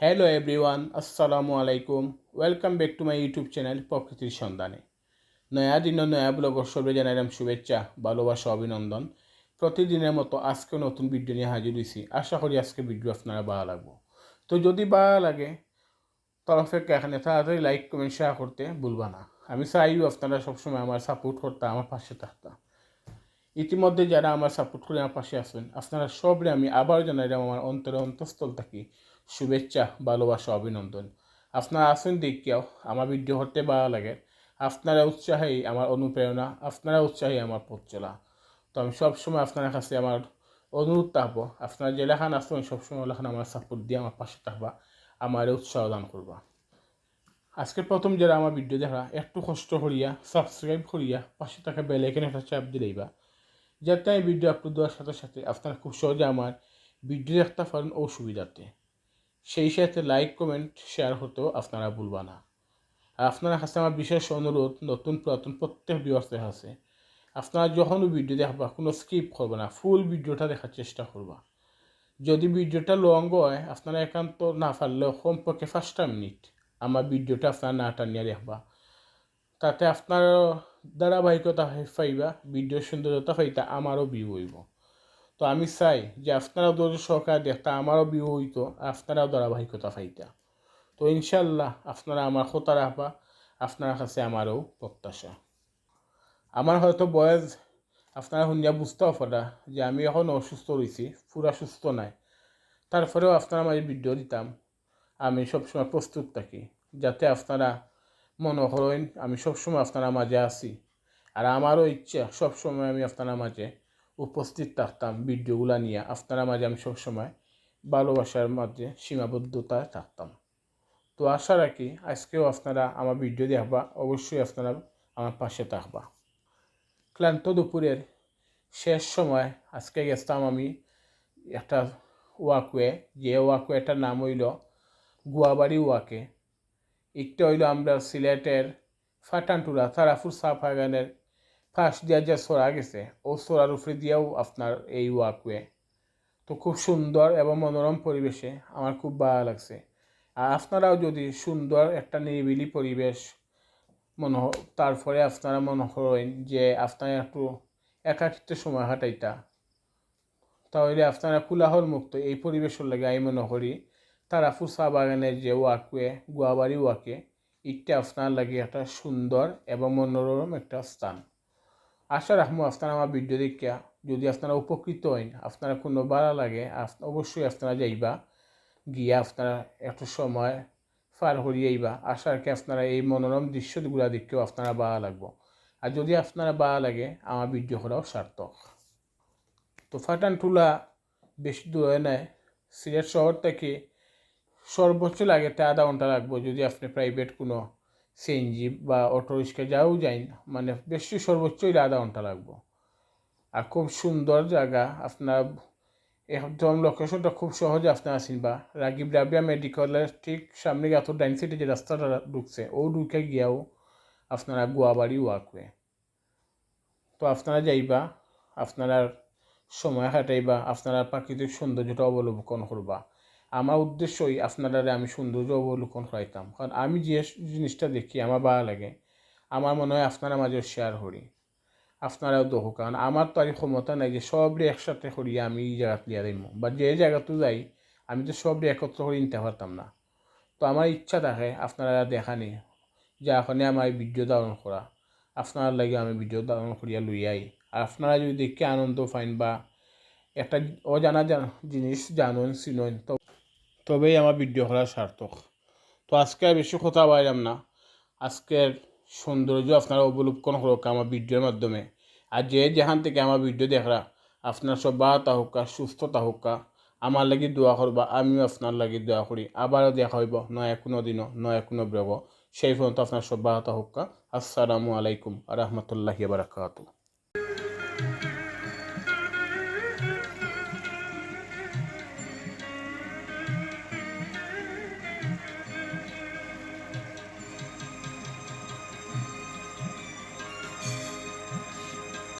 Hello everyone আসসালামু আলাইকুম welcome back to my YouTube channel প্রকৃতির সন্ধানে নয়া দিন নয়া ব্লগর সবে জানাইলাম, শুভেচ্ছা, ভালোবাসা, অভিনন্দন। প্রতিদিনের মতো আজকে নতুন ভিডিও নিয়ে হাজির হয়েছি আশা করি আজকে ভিডিও আপনারা ভালো লাগবো। তো যদি ভালো লাগে, তরফে এখানে তাড়াতাড়ি লাইক কমেন্ট শেয়ার করতে ভুলবা না। আমি চাইও আপনারা সবসময় আমার সাপোর্ট করতে, আমার পাশে থাকতাম ইতিমধ্যে যারা আমার সাপোর্ট করে আমার পাশে আসবেন আপনারা সবরে আমি আবার জানাইলাম, আমার অন্তরে অন্তঃস্থল থাকি। শুভেচ্ছা, ভালোবাসা, অভিনন্দন। আপনারা আসেন দেখিয়াও আমার ভিডিও করতে ভালো লাগে। আপনারা উৎসাহেই আমার অনুপ্রেরণা। আপনারা উৎসাহী, আমার পথ চলা। তো আমি সবসময় আপনার কাছে আমার অনুরোধ থাকব, আপনারা যে লেখান আসবেন সবসময় লেখান আমার সাপোর্ট দিয়ে আমার পাশে থাকবা, আমার উৎসাহ দান করবা। আজকের প্রথম যারা আমার ভিডিও দেখা একটু কষ্ট করিয়া সাবস্ক্রাইব করিয়া, পাশে থাকা বেল আইকনে একটা চাপ দিলেইবা যাতে আমি ভিডিও আপলোড দেওয়ার সাথে সাথে আপনারা খুব সহজে আমার ভিডিও দেখতে পারেন অসুবিধাতে সেই সাথে লাইক কমেন্ট শেয়ার হতেও আপনারা ভুলবা না। আপনার কাছে আমার বিশেষ অনুরোধ, নতুন পুরাতন প্রত্যেক বিবর্তের আছে আপনারা যখনও ভিডিও দেখবা, কোনো স্কিপ করবে না ফুল ভিডিওটা দেখার চেষ্টা করবা। যদি ভিডিওটা লং হয়, আপনারা একান্ত না পারলেও কমপক্ষে পাঁচটা মিনিট আমার ভিডিওটা আপনারা না টানিয়ে দেখবা। তাতে আপনার ধারাবাহিকতা পাইবা ভিডিও সৌন্দর্যতা পাইতা আমারও ভিউ হইব। তো আমি চাই যে আপনারাও ধৈর্য সহকারে দেখতা আমারও ভিউ হইতো, আপনারাও ধারাবাহিকতা পাইতা। তো ইনশাল্লাহ আপনারা আমার কথা রাখবা, আপনার কাছে আমারও প্রত্যাশা। আমার হয়তো বয়স, আপনারা শুনিয়া বুঝতেও পারা যে আমি এখন অসুস্থ রয়েছি পুরা সুস্থ নাই। তারপরেও আপনারা মাঝে ভিডিও দিতাম, আমি সবসময় প্রস্তুত থাকি, যাতে আপনারা মনে করেন আমি সবসময় আপনারা মাঝে আছি। আর আমারও ইচ্ছা সবসময় আমি আপনারা মাঝে উপস্থিত থাকতাম ভিডিওগুলো নিয়ে। আপনারা মাঝে আমি সবসময় ভালোবাসার মাঝে সীমাবদ্ধতায় থাকতাম। তো আশা রাখি আজকেও আপনারা আমার ভিডিও দেখবা, অবশ্যই আপনারা আমার পাশে থাকবা। ক্লান্ত দুপুরের শেষ সময় আজকে গেছিলাম আমি একটা ওয়াকওয়ে। যে ওয়াকওয়েটার নাম হইল গুয়াবাড়ি ওয়াকে। একটা হইল আমরা সিলেটের ফাটানটুরা তারাফুর চা বাগানের ফাঁস দিয়া যে সরা গেছে, ও সরার উপরে দিয়েও আপনার এই ওয়াকওয়ে তো খুব সুন্দর এবং মনোরম পরিবেশে আমার খুব ভালো লাগছে। আর আপনারাও যদি সুন্দর একটা নিরিবিলি পরিবেশ মনে তারপরে আপনারা মনে করেন যে আপনারা একটু একাকিত্ব সময় হাঁটাইতা, তাহলে আপনারা কোলাহল মুক্ত এই পরিবেশের লাগে আমি মনে করি তারা ফুসা বাগানের যে ওয়াকওয়ে গুয়াবাড়ি ওয়াকে ইটটা আপনার লাগে একটা সুন্দর এবং মনোরম একটা স্থান। আশা রাখব আপনারা আমার ভিডিও দেখিয়া যদি আপনারা উপকৃত হন আপনারা কোনো ভালো লাগে অবশ্যই আপনারা যাইবা, গিয়ে আপনারা একটু সময় পার করিয়েইবা আশা রাখি আপনারা এই মনোরম দৃশ্যগুলো দেখেও আপনারা ভালো লাগবো। আর যদি আপনারা ভালো লাগে, আমার ভিডিও করাও সার্থক। তো ফাটান টুলা বেশি দূরে নেয় সিলেট শহর থেকে সর্বোচ্চ লাগে তা আধা ঘণ্টা লাগবো, যদি আপনি প্রাইভেট কোনো সিএনজি বা অটো রিক্সা যাও যাইন মানে বেশি সর্বোচ্চই আধা ঘণ্টা লাগবো। আর খুব সুন্দর জায়গা, আপনার একদম লোকেশনটা খুব সহজে আপনার চিনবা রাগিব রাবিয়া মেডিকেলের ঠিক সামনে এত ডাইন সাইডে যে রাস্তাটা ঢুকছে, ও ঢুকে গিয়াও আপনারা গোয়াবাড়ি ওয়াকওয়ে তো আপনারা যাইবা, আপনারা সময় কাটাইবা আপনারা প্রাকৃতিক সৌন্দর্যটা অবলম্বন করবা। আমার উদ্দেশ্যই আপনারা আমি সৌন্দর্য অবলোকন করাইতাম। কারণ আমি যে জিনিসটা দেখি, আমার ভালো লাগে। আমার মনে হয় আপনারা মাঝে শেয়ার করি। আপনারাও দেখো, কারণ আমার তো আর ক্ষমতা নাই যে সবরে একসাথে করি আমি এই জায়গাত লিয়া দিম। বা যে জায়গাতে যাই, আমি তো সবরে একত্র করে নিতে পারতাম না। তো আমার ইচ্ছা থাকে আপনারা দেখানি যে এখনই আমার ভিডিও ধারণ করা। আপনার লাগে আমি ভিডিও ধারণ করিয়া লইয়াই আর আপনারা যদি দেখে আনন্দ পাইন বা একটা অজানা জিনিস জানুন, চিনুন, তো তবেই আমার ভিডিও করা সার্থক। তো আজকে আর বেশি কথা বাইরাম না। আজকের সৌন্দর্য আপনারা অবলোকন হোক আমার ভিডিওর মাধ্যমে। আর যে যেখান থেকে আমার ভিডিও দেখরা, আপনার সব বা তাহুকা সুস্থ তাহুকা আমার লাগি দোয়া করবা, আমিও আপনার লাগি দোয়া করি। আবারও দেখা হইব, নয় কোনো দিনও, নয় কোনো ব্রব সেই পর্যন্ত আপনার সব বা তাহুকা আসসালামু আলাইকুম রহমতুল্লাহি বারাকাতু